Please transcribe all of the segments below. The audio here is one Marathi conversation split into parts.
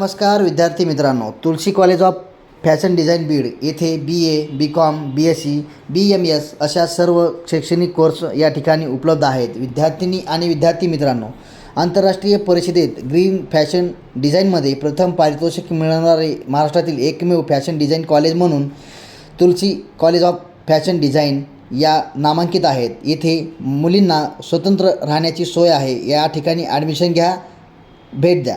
नमस्कार विद्यार्थी मित्रांनो. Tulsi college of fashion design Beed येथे B A B com B S C B M S अशा सर्व शैक्षणिक कोर्स या ठिकाणी उपलब्ध आहेत. विद्यार्थिनी आणि विद्यार्थी मित्रांनो आंतरराष्ट्रीय परिषदेत ग्रीन फॅशन डिझाईनमध्ये प्रथम पारितोषिक मिळवणारे महाराष्ट्रातील एकमेव फॅशन डिझाईन कॉलेज म्हणून Tulsi college of fashion design या नामांकित आहेत. येथे मुलींना स्वतंत्र राहण्याची सोय आहे. या ठिकाणी ॲडमिशन घ्या भेट द्या.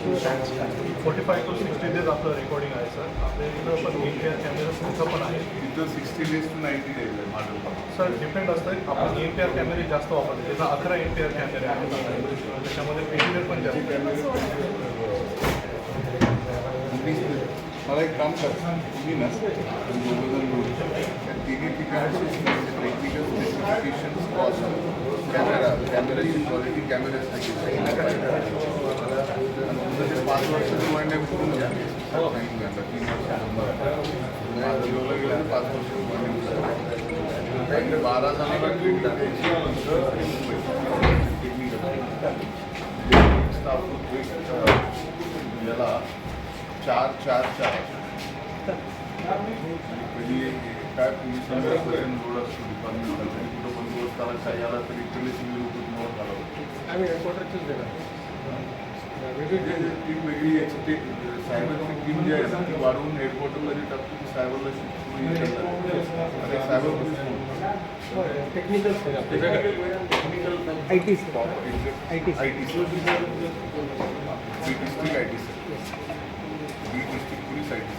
Forty five to sixty days आपलं रेकॉर्डिंग आहे सर आपल्या इथं पण केअर कॅमेरा सुद्धा पण आहे इथं sixty days to ninety days आहे माझं सर डिपेंड असतं आपण पी आर कॅमेरे जास्त वापरतो त्याचा अकरा पी आर कॅमेरे आहेत त्याच्यामध्ये पेटीवर पण जास्त. मला एक काम कर. तुम्ही ना दोघंजण मिळून त्या तिन्ही ठिकाणचे टेक्निकल स्पेसिफिकेशन कॉस्ट कॅमेरा कॅमेराची क्वालिटी कॅमेऱ्यासाठी तुमचं पाच वर्षाचं वाईंड अप करून घ्या नाही घ्या तीन वर्ष गेलं पाच वर्ष वाईंड अप बारा जणांना ट्रीट करायची मुंबई याला चार चार चार कधी काय पोलिसांचा रोड असतो डिपार्टमेंटला तरी कुठं बंदोबस्त आला काय आला तरी इकडे सिव्हिल लोक आम्ही हेडक्वार्टरचीच देणार. टीम वेगळी याची ते सायबरची टीम जी आहे ती वाढवून हेडक्वार्टरला सायबरला cyber technical technical I T I T I T district I T B district police I T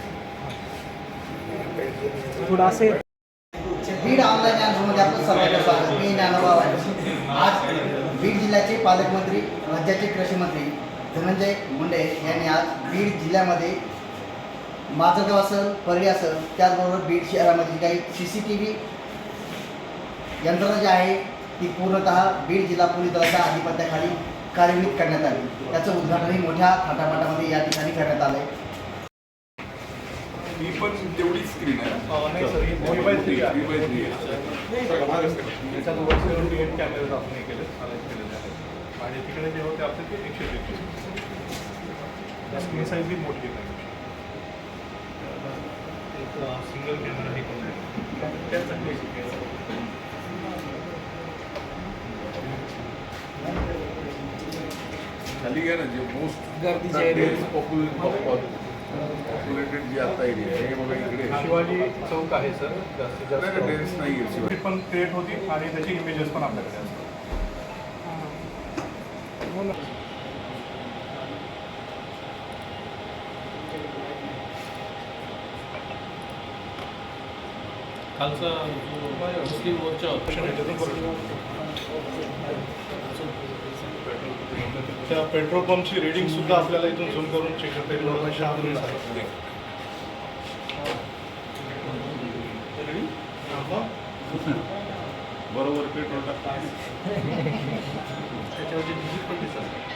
थोडं बीड ऑनलाईन ज्ञानमध्ये आपलं सर्वांचं स्वागत मी ज्ञानोबा आहे आज बीड जिल्ह्याचे पालकमंत्री राज्याचे कृषी मंत्री धनंजय मुंडे यांनी आज बीड जिल्ह्यामध्ये माझगाव असेल परळी असेल त्याचबरोबर बीड शहरामध्ये काही सी सी टी व्ही यंत्रणा जी आहे ती पूर्णतः बीड जिल्हा पोलीस दलाच्या अधिपत्याखाली कार्यान्वित करण्यात आली. त्याचं उद्घाटनही मोठ्या थाटामाटामध्ये या ठिकाणी करण्यात आलं आहे. ही पण तेवढीच स्क्रीन आहे. नाही सर आणि तिकडे जे होते आपले ते एकशे तेहतीस. स्क्रीन साईज ही मोठी आहे एक सिंगल कॅमेरा हे करून त्यासाठी खाली घ्या ना जे मोस्ट पॉप्युलेटेड जी आता एरिया आहे हे बघा इकडे. शिवाजी चौक आहे सर. जास्तीत नाही, जास्त डेन्स नाही आहे पण क्रिएट होती आणि त्याची इमेजेस पण आपल्याकडे असतात. खालचा मुस्लिम मोर्चा. त्या पेट्रोल पंपची रेडिंग सुद्धा आपल्याला इथून झूम करून चेक करता येईल. आहे. बरोबर पेट्रोल टाकता त्याच्यावरची डिजिट पण दिसतात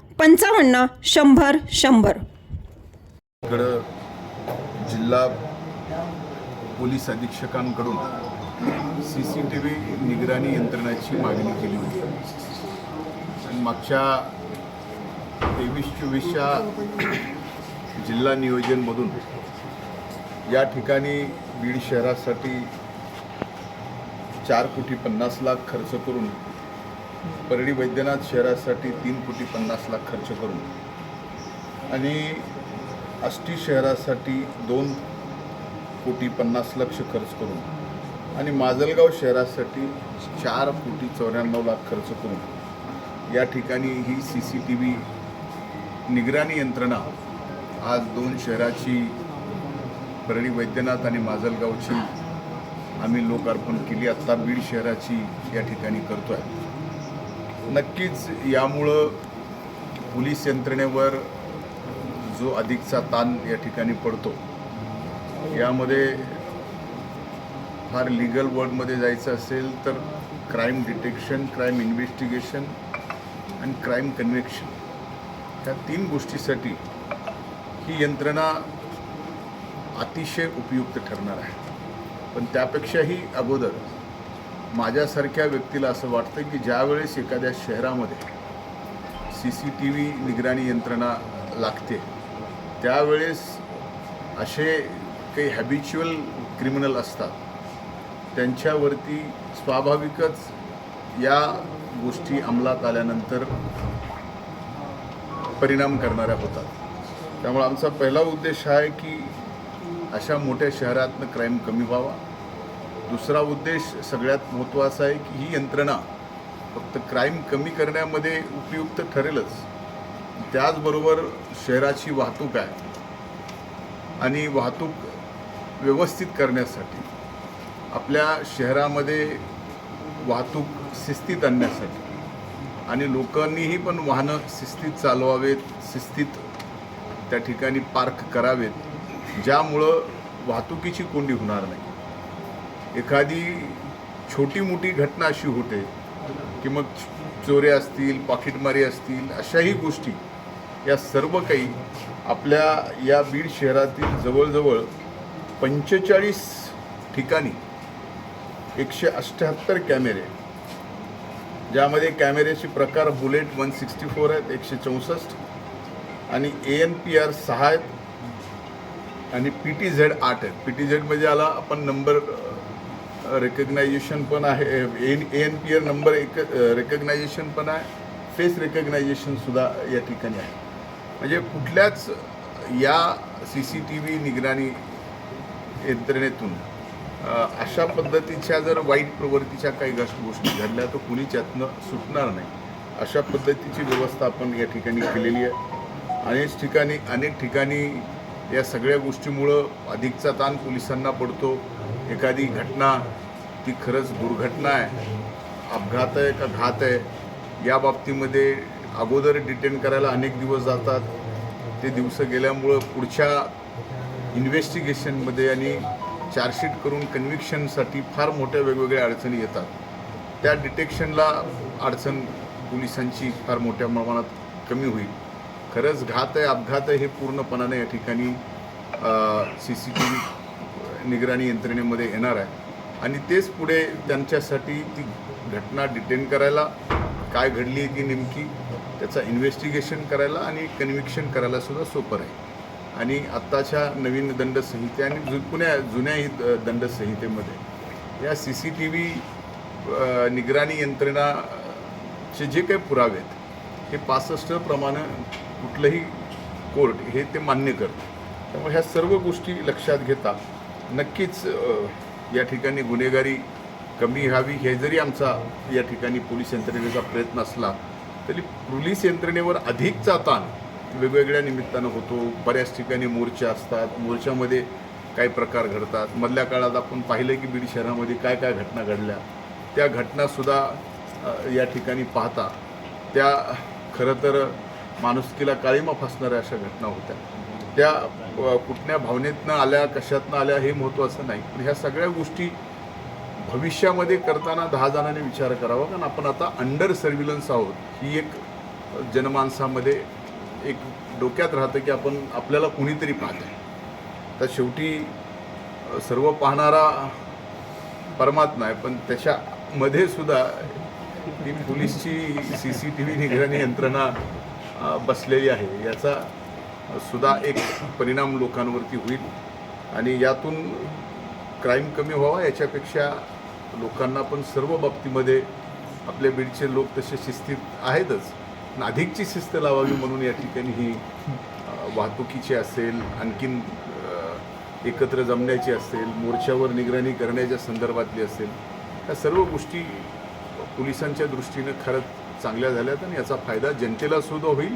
पंचावन्न शंभर शंभर. इकडं जिल्हा पोलीस अधीक्षकांकडून सी सी टी व्ही निगराणी यंत्रणाची मागणी केली होती. आणि मागच्या तेवीस चोवीसच्या जिल्हा नियोजनमधून या ठिकाणी बीड शहरासाठी चार कोटी पन्नास लाख खर्च करून परळी वैद्यनाथ शहरासाठी तीन कोटी पन्नास लाख खर्च करून आणि आष्टी शहरासाठी दोन कोटी पन्नास लक्ष खर्च करून आणि माजलगाव शहरासाठी चार कोटी चौऱ्याण्णव लाख खर्च करून या ठिकाणी ही सी सी टी व्ही निगराणी यंत्रणा आज दोन शहराची परळी वैद्यनाथ आणि माजलगावची आम्ही लोकार्पण केली. आत्ता बीड शहराची या ठिकाणी करतो आहे नक्कीच यामुळं पोलीस यंत्रणेवर जो अधिकचा ताण या ठिकाणी पडतो यामध्ये फार लिगल वर्डमध्ये जायचं असेल तर क्राईम डिटेक्शन क्राईम इन्व्हेस्टिगेशन आणि क्राईम कन्व्हेक्शन ह्या तीन गोष्टीसाठी ही यंत्रणा अतिशय उपयुक्त ठरणार आहे. पण त्यापेक्षाही अगोदर माझ्यासारख्या व्यक्तीला असं वाटतं की ज्यावेळेस एखाद्या शहरामध्ये सी सी टी व्ही निगराणी यंत्रणा लागते त्यावेळेस असे काही हॅबिच्युअल क्रिमिनल असतात. त्यांच्यावरती स्वाभाविकच या गोष्टी अंमलात आल्यानंतर परिणाम करणाऱ्या होतात. त्यामुळे आमचा पहिला उद्देश हा आहे की अशा मोठ्या शहरातनं क्राईम कमी व्हावा. दुसरा उद्देश सगळ्यात महत्त्वाचा आहे की ही यंत्रणा फक्त क्राईम कमी करण्यामध्ये उपयुक्त ठरेलच. त्याचबरोबर शहराची वाहतूक आहे आणि वाहतूक व्यवस्थित करण्यासाठी आपल्या शहरामध्ये वाहतूक शिस्तीत आणण्यासाठी आणि लोकांनीही पण वाहनं शिस्तीत चालवावेत शिस्तीत त्या ठिकाणी पार्क करावेत ज्यामुळं वाहतुकीची कोंडी होणार नाही. एखादी छोटी मोठी घटना अशी होते की मग चोऱ्या असतील पाकिटमारी असतील अशाही गोष्टी या सर्व काही आपल्या या बीड शहरातील जवळजवळ पंचेचाळीस ठिकाणी एकशे अठ्ठ्याहत्तर कॅमेरे ज्यामध्ये कॅमेऱ्याचे प्रकार बुलेट वन सिक्स्टी फोर आहेत एकशे चौसष्ट आणि ए एन पी आर सहा आहेत आणि पी टी झेड आठ आहेत. पी टी झेडमध्ये आला आपण नंबर रेकग्नायझेशन पण आहे N N P R number एक रेकग्नायझेशन पण आहे फेस रेकग्नायझेशनसुद्धा या ठिकाणी आहे. म्हणजे कुठल्याच या सी सी टी व्ही निगराणी यंत्रणेतून अशा पद्धतीच्या जर वाईट प्रवृत्तीच्या काही गोष्टी घडल्या तर कुणीच यातनं सुटणार नाही. अशा पद्धतीची व्यवस्था आपण या ठिकाणी केलेली आहे. अनेक ठिकाणी अनेक ठिकाणी या सगळ्या गोष्टीमुळं अधिकचा ताण पोलिसांना पडतो. एखादी घटना ती खरंच दुर्घटना आहे. अपघात आहे का घात आहे या बाबतीमध्ये अगोदर डिटेन करायला अनेक दिवस जातात. ते दिवस गेल्यामुळं पुढच्या इन्व्हेस्टिगेशनमध्ये आणि चार्जशीट करून कन्व्हिक्शनसाठी फार मोठ्या वेगवेगळ्या अडचणी येतात. त्या डिटेक्शनला अडचण पोलिसांची फार मोठ्या प्रमाणात कमी होईल. खरंच घात आहे अपघात आहे हे पूर्णपणाने या ठिकाणी सी सी टी व्ही निगराणी यंत्रणेमध्ये येणार आहे. आणि तेच पुढे त्यांच्यासाठी ती घटना डिटेन करायला काय घडली आहे ती नेमकी त्याचा इन्व्हेस्टिगेशन करायला आणि कन्व्हिक्शन करायला सुद्धा सोपं आहे आणि आत्ताच्या नवीन दंडसंहिते आणि जु पुण्या जुन्याही द- दंडसंहितेमध्ये या सी सी टी व्ही निगराणी यंत्रणाचे जे काही पुरावे आहेत हे पासष्ट प्रमाणे कुठलंही कोर्ट हे ते मान्य करतं. त्यामुळे ह्या सर्व गोष्टी लक्षात घेता नक्कीच या ठिकाणी गुन्हेगारी कमी व्हावी हे जरी आमचा या ठिकाणी पोलीस यंत्रणेचा प्रयत्न असला तरी पोलीस यंत्रणेवर अधिकचा ताण वेगवेगळ्या निमित्तानं होतो. बऱ्याच ठिकाणी मोर्चे असतात. मोर्चामध्ये काही प्रकार घडतात. मधल्या काळात आपण पाहिलं की बीड शहरामध्ये काय काय घटना घडल्या. त्या घटनासुद्धा या ठिकाणी पाहता त्या खरं तर माणुसकीला काळीमा फासणाऱ्या अशा घटना होत्या. त्या कुठल्या भावनेतनं आल्या कशातनं आल्या हे महत्त्वाचं नाही. पण ह्या सगळ्या गोष्टी भविष्यामध्ये करताना दहा जणांनी विचार करावा. कारण आपण आता अंडर सर्व्हिलन्स आहोत. ही एक जनमानसामध्ये एक डोक्यात राहतं की आपण आपल्याला कुणीतरी पाहत आहे तर शेवटी सर्व पाहणारा परमात्मा आहे. पण त्याच्यामध्ये सुद्धा ही पोलीसची सी सी टी व्ही निगराणी यंत्रणा बसलेली आहे. याचा सुद्धा एक परिणाम लोकांवरती होईल. आणि यातून क्राईम कमी व्हावा याच्यापेक्षा लोकांना पण सर्व बाबतीमध्ये आपल्या बीडचे लोक तसे शिस्तीत आहेतच. पण अधिकची शिस्त लावावी म्हणून या ठिकाणी ही वाहतुकीची असेल आणखीन एकत्र जमण्याची असेल मोर्चावर निगराणी करण्याच्या संदर्भातली असेल या सर्व गोष्टी पोलिसांच्या दृष्टीनं खरंच चांगल्या झाल्यात आणि याचा फायदा जनतेला सुद्धा होईल.